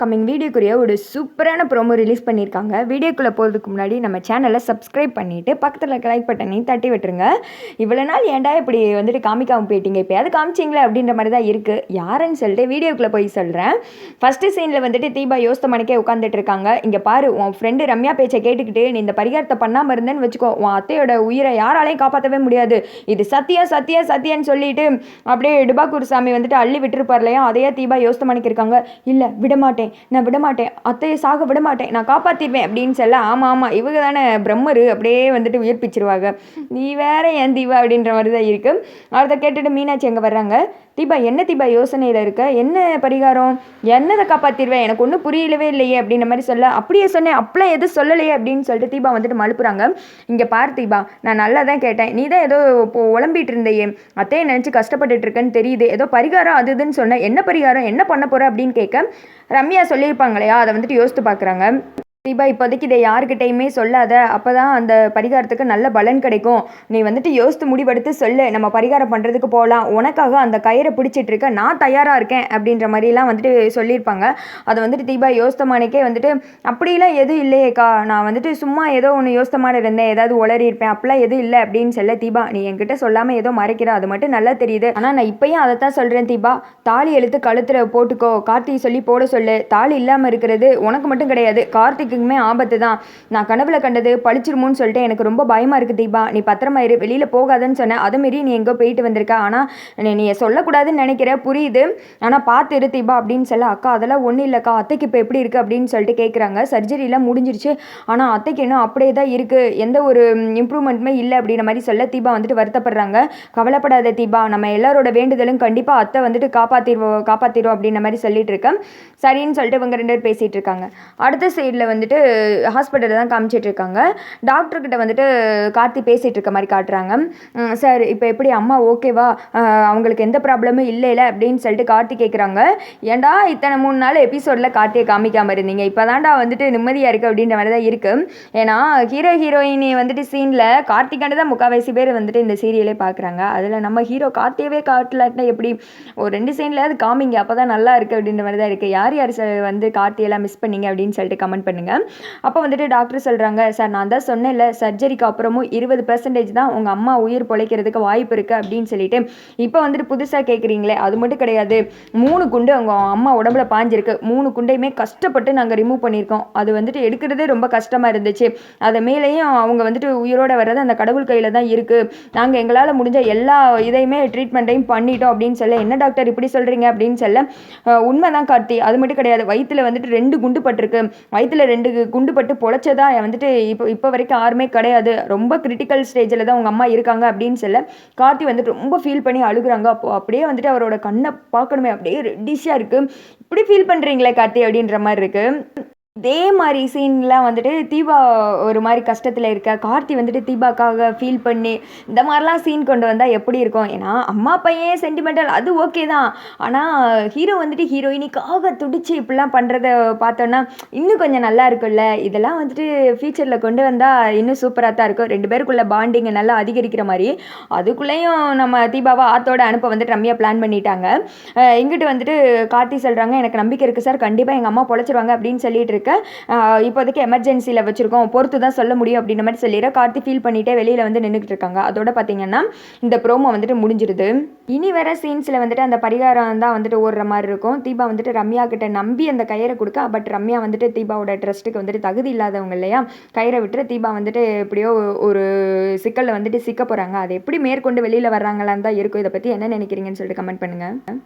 Coming வீடியோக்குரிய ஒரு சூப்பரான promo release பண்ணியிருக்காங்க. வீடியோக்குள்ளே போகிறதுக்கு முன்னாடி நம்ம சேனலை சப்ஸ்கிரைப் பண்ணிவிட்டு பக்கத்தில் இருக்க லைக் பட்டனையும் தட்டி விட்டுருங்க. இவ்வளோ நாள் ஏன்டா இப்படி வந்துட்டு காமிக்காமல் போயிட்டீங்க? எப்போயாவது காமிச்சிங்களே அப்படின்ற மாதிரி தான் இருக்குது யாருன்னு சொல்லிட்டு வீடியோக்குள்ளே போய் சொல்கிறேன் ஃபஸ்ட்டு சீனில் வந்துட்டு தீபா யோசித்த மணிக்கே உட்காந்துட்டு இருக்காங்க. இங்கே பாரு உன் ஃப்ரெண்டு ரம்யா பேச்சை கேட்டுக்கிட்டு நீ இந்த பரிகாரத்தை பண்ணாமல் இருந்தேன்னு வச்சுக்கோ உன் அத்தையோட உயிரை யாராலையும் காப்பாற்றவே முடியாது. இது சத்தியம் சத்தியம் சத்தியம்னு சொல்லிட்டு அப்படியே டுபாக்கூர் சாமி வந்துட்டு அள்ளி விட்டுருப்பார் இல்லையா அதையே தீபா யோசித்த மணிக்கு இருக்காங்க. இல்லை விடமாட்டேன். மாட்டேன் நான் விட மாட்டேன் அத்தையை சாக விட மாட்டேன் நான் காப்பாற்றிடுவேன் அப்படின்னு சொல்ல ஆமாம் ஆமாம் இவங்க தானே பிரம்மரு அப்படியே வந்துட்டு உயிர்ப்பிச்சிருவாங்க. நீ வேற ஏன் தீபா அப்படின்ற மாதிரி தான் இருக்குது அதை கேட்டுட்டு மீனாட்சி அங்கே வர்றாங்க? தீபா என்ன தீபா யோசனையில் இருக்க? என்ன பரிகாரம்? என்னதை காப்பாற்றிடுவேன் எனக்கு ஒன்றும் புரியலவே இல்லையே அப்படின்ற மாதிரி சொல்ல அப்படியே சொன்னேன் அப்பெல்லாம் எதுவும் சொல்லலையே அப்படின்னு சொல்லிட்டு தீபா வந்துட்டு மழுப்புறாங்க. இங்கே பார் தீபா நான் நல்லா தான் கேட்டேன் நீ தான் ஏதோ இப்போ உழம்பிட்டு இருந்தையே. அத்தையை நினச்சி கஷ்டப்பட்டுட்டு இருக்கேன்னு தெரியுது ஏதோ பரிகாரம் அது இதுன்னு சொன்னேன் என்ன பரிகாரம் என்ன பண்ண போகிற அப்படின்னு கேட்க ரம்யா சொல்லியிருப்பாங்க இல்லையா? அதை வந்துட்டு யோசித்து பார்க்குறாங்க. தீபா இப்போதைக்கு இதை யாருக்கிட்டையுமே சொல்லாத. அப்போ தான் அந்த பரிகாரத்துக்கு நல்ல பலன் கிடைக்கும். நீ வந்துட்டு யோசித்து முடிவெடுத்து சொல்லு. நம்ம பரிகாரம் பண்ணுறதுக்கு போகலாம் உனக்காக அந்த கயிறை பிடிச்சிட்டு இருக்க நான் தயாராக இருக்கேன் அப்படின்ற மாதிரிலாம் வந்துட்டு சொல்லியிருப்பாங்க. அதை வந்துட்டு தீபா யோசித்தமானக்கே வந்துட்டு அப்படிலாம் எதுவும் இல்லையேக்கா. நான் வந்துட்டு சும்மா ஏதோ ஒன்று யோசித்தமான இருந்தேன். ஏதாவது உளறி இருப்பேன். அப்படிலாம் எதுவும் இல்லை அப்படின்னு சொல்ல தீபா நீ என்கிட்ட சொல்லாமல் ஏதோ மறைக்கிற. அது மட்டும் நல்லா தெரியுது. ஆனால் நான் இப்பயும் அதை தான் சொல்கிறேன் தீபா. தாலி எழுத்து கழுத்தில் போட்டுக்கோ. கார்த்திகை சொல்லி போட சொல்லு. தாலி இல்லாமல் இருக்கிறது உனக்கு மட்டும் கிடையாது. எல்லாத்துக்குமே ஆபத்து தான். நான் கனவுல கண்டது பழிச்சிருமோன்னு சொல்லிட்டு எனக்கு ரொம்ப பயமாக இருக்குது தீபா. நீ பத்திரமா இரு வெளியில் போகாதன்னு சொன்னேன் அதை மாரி நீ எங்கோ போயிட்டு வந்திருக்க. ஆனால் நீ நீ சொல்லக்கூடாதுன்னு நினைக்கிற. புரியுது. ஆனால் பார்த்து இரு தீபா அப்படின்னு சொல்ல அக்கா அதெல்லாம் ஒன்றும் இல்லைக்கா. அத்தைக்கு இப்போ எப்படி இருக்குது அப்படின்னு சொல்லிட்டு கேட்குறாங்க சர்ஜரிலாம் முடிஞ்சிருச்சு. ஆனால் அத்தைக்கு இன்னும் அப்படியே தான் இருக்குது எந்த ஒரு இம்ப்ரூவ்மெண்ட்டுமே இல்லை அப்படின்ற மாதிரி சொல்ல தீபா வந்துட்டு வருத்தப்படுறாங்க. கவலைப்படாத தீபா. நம்ம எல்லாரோட வேண்டுதலும் கண்டிப்பாக அத்தை வந்துட்டு காப்பாற்றிடுவோம் காப்பாற்றிடுவோம் அப்படின்ற மாதிரி சொல்லிட்டு இருக்கேன். சரின்னு சொல்லிட்டு இவங்க ரெண்டு பேர் பேசிகிட்டு இருக்காங்க. அடுத்த சைடில் வந்து வந்துட்டு ஹாஸ்பிட்டலில் தான் காமிச்சிட்டு இருக்காங்க. டாக்டர்கிட்ட வந்துட்டு கார்த்தி பேசிகிட்டு இருக்க மாதிரி காட்டுறாங்க. சார் இப்போ எப்படி அம்மா ஓகேவா அவங்களுக்கு எந்த ப்ராப்ளமும் இல்லைல்ல அப்படின்னு சொல்லிட்டு கார்த்தி கேட்குறாங்க ஏன்டா இத்தனை மூணு நாள் எபிசோடில் கார்த்தியை காமிக்காமல் இருந்தீங்க? இப்போ தான்டா வந்துட்டு நிம்மதியாக இருக்குது அப்படின்ற மாதிரி தான் இருக்குது ஏன்னா ஹீரோ ஹீரோயினி வந்துட்டு சீனில் கார்த்திகாண்டு தான் முக்கால்வாசி பேர் வந்துட்டு இந்த சீரியலே பார்க்குறாங்க அதில் நம்ம ஹீரோ கார்த்தியவே காட்டலாட்டினா எப்படி? ஒரு ரெண்டு சீனில் அது காமிங்க அப்போ தான் நல்லா இருக்குது அப்படின்ற மாதிரி தான் இருக்குது யார் யார் சார் வந்து கார்த்தியெல்லாம் மிஸ் பண்ணீங்க அப்படின்னு சொல்லிட்டு கமெண்ட் பண்ணுங்கள் அப்போ வந்துட்டு டாக்டர் சொல்கிறாங்க சார் நான் தான் சொன்னேன்ல சர்ஜரிக்கு அப்புறமும் இருபது பெர்சன்டேஜ் தான் உங்கள் அம்மா உயிர் பொழைக்கிறதுக்கு வாய்ப்பு இருக்குது அப்படின்னு சொல்லிட்டு. இப்போ வந்துட்டு புதுசாக கேட்குறீங்களே அது மட்டும் கிடையாது. மூணு குண்டு அவங்க அம்மா உடம்புல பாஞ்சிருக்கு. மூணு குண்டையுமே கஷ்டப்பட்டு நாங்கள் ரிமூவ் பண்ணியிருக்கோம். அது வந்துட்டு எடுக்கிறதே ரொம்ப கஷ்டமாக இருந்துச்சு. அதை மேலேயும் அவங்க வந்துட்டு உயிரோட வர்றது அந்த கடவுள் கையில் தான் இருக்குது நாங்கள் எங்களால் முடிஞ்ச எல்லா இதையுமே ட்ரீட்மெண்ட்டையும் பண்ணிட்டோம் அப்படின்னு சொல்ல என்ன டாக்டர் இப்படி சொல்கிறீங்க அப்படின்னு சொல்ல உண்மை தான் கார்த்தி அது மட்டும் கிடையாது. வயிற்றில் வந்துட்டு ரெண்டு குண்டு பட்டிருக்கு. வயிற்றில் ரெண்டு குண்டு பட்டு பொழைச்சதா? வந்துட்டு இப்போ இப்போ வரைக்கும் யாருமே கிடையாது. ரொம்ப கிரிட்டிக்கல் ஸ்டேஜில் தான் உங்கள் அம்மா இருக்காங்க அப்படின்னு சொல்ல கார்த்தி வந்துட்டு ரொம்ப ஃபீல் பண்ணி அழுகுறாங்க. அப்போ அப்படியே வந்துட்டு அவரோட கண்ணை பார்க்கணுமே. அப்படியே ரெட்டிஷாக இருக்குது இப்படி ஃபீல் பண்ணுறீங்களே கார்த்தி அப்படின்ற மாதிரி இருக்குது இதே மாதிரி சீன்லாம் வந்துட்டு தீபா ஒரு மாதிரி கஷ்டத்தில் இருக்க கார்த்தி வந்துட்டு தீபாக்காக ஃபீல் பண்ணி இந்த மாதிரிலாம் சீன் கொண்டு வந்தால் எப்படி இருக்கும்? ஏன்னா அம்மா பையன் சென்டிமெண்டல் அது ஓகே தான். ஆனால் ஹீரோ வந்துட்டு ஹீரோயினிக்காக துடிச்சு இப்படிலாம் பண்ணுறத பார்த்தோன்னா இன்னும் கொஞ்சம் நல்லா இருக்கும்ல? இதெல்லாம் வந்துட்டு ஃபியூச்சரில் கொண்டு வந்தால் இன்னும் சூப்பராக தான் இருக்கும். ரெண்டு பேருக்குள்ள பாண்டிங்கை நல்லா அதிகரிக்கிற மாதிரி. அதுக்குள்ளேயும் நம்ம தீபாவை ஆத்தோட அனுப்ப வந்துட்டு ரம்யா பிளான் பண்ணிட்டாங்க. இங்கிட்டு வந்துட்டு கார்த்தி சொல்கிறாங்க எனக்கு நம்பிக்கை இருக்குது சார். கண்டிப்பாக எங்கள் அம்மா பொழைச்சிருவாங்க அப்படின்னு சொல்லிட்டு இருக்க. இப்போதைக்கு எமர்ஜென்சியில் வச்சுருக்கோம். பொறுத்து தான் சொல்ல முடியும் அப்படின்ற மாதிரி சொல்லிடுற கார்த்தி ஃபீல் பண்ணிட்டே வெளியில் வந்து நின்றுக்கிட்டு இருக்காங்க அதோட பார்த்தீங்கன்னா இந்த ப்ரோமோ வந்துட்டு முடிஞ்சிருது. இனி வர சீன்ஸில் வந்துட்டு அந்த பரிகாரம் தான் வந்துட்டு ஓடுற மாதிரி இருக்கும். தீபா வந்துட்டு ரம்யா கிட்ட நம்பி அந்த கயிறை கொடுக்க. பட் ரம்யா வந்துட்டு தீபாவோட ட்ரஸ்ட்டுக்கு வந்துட்டு தகுதி இல்லாதவங்க இல்லையா? கயிறை விட்டுட்டு தீபா வந்துட்டு எப்படியோ ஒரு சிக்கலில் வந்துட்டு சிக்க போகிறாங்க அது எப்படி மேற்கொண்டு வெளியில் வர்றாங்களான்னு தான் இருக்கும். இதை பற்றி என்ன நினைக்கிறீங்கன்னு சொல்லிட்டு கமெண்ட் பண்ணுங்கள்